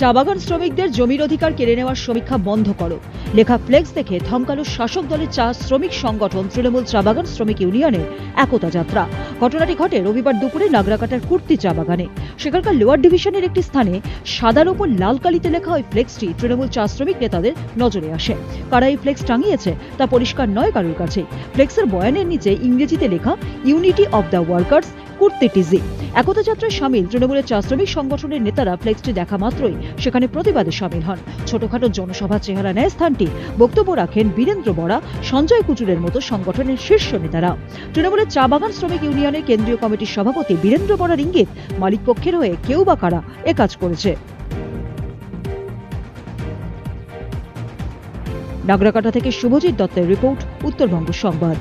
চা বাগান শ্রমিকদের জমির অধিকার কেড়ে নেওয়ার সমীক্ষা বন্ধ করো। লেখা ফ্লেক্স দেখে থমকালো শাসক দলের চা শ্রমিক সংগঠন তৃণমূল চা বাগান শ্রমিক ইউনিয়নের একতা যাত্রা। ঘটনাটি ঘটে রবিবার দুপুরে নাগরাকাটার কুর্তি চা বাগানে সেখানকার লোয়ার ডিভিশনের একটি স্থানে সাদার উপর লাল কালিতে লেখা ওই ফ্লেক্সটি তৃণমূল চা শ্রমিক নেতাদের নজরে আসে। কারা এই ফ্লেক্স টাঙিয়েছে তা পরিষ্কার নয় কারোর কাছে। ফ্লেক্সের বয়ানের নিচে ইংরেজিতে লেখা, ইউনিটি অব দ্য ওয়ার্কার্স কুর্তি টিজি একতা যাত্রায় সামিল তৃণমূলের চা শ্রমিক সংগঠনের নেতারা ফ্লেক্সটি দেখা মাত্রই। সেখানে প্রতিবাদে সামিল হন। ছোটখাটো জনসভার চেহারা নেয় স্থানটি বক্তব্য রাখেন বীরেন্দ্র বরা সঞ্জয় কুচুরের মতো সংগঠনের শীর্ষ নেতারা। তৃণমূলের চা বাগান শ্রমিক ইউনিয়নের কেন্দ্রীয় কমিটির সভাপতি বীরেন্দ্র বরার ইঙ্গিত, মালিক পক্ষের হয়ে কেউ বা কারা কাজ করেছে। নাগরাকাটা থেকে শুভজিৎ দত্তের রিপোর্ট, উত্তরবঙ্গ সংবাদ।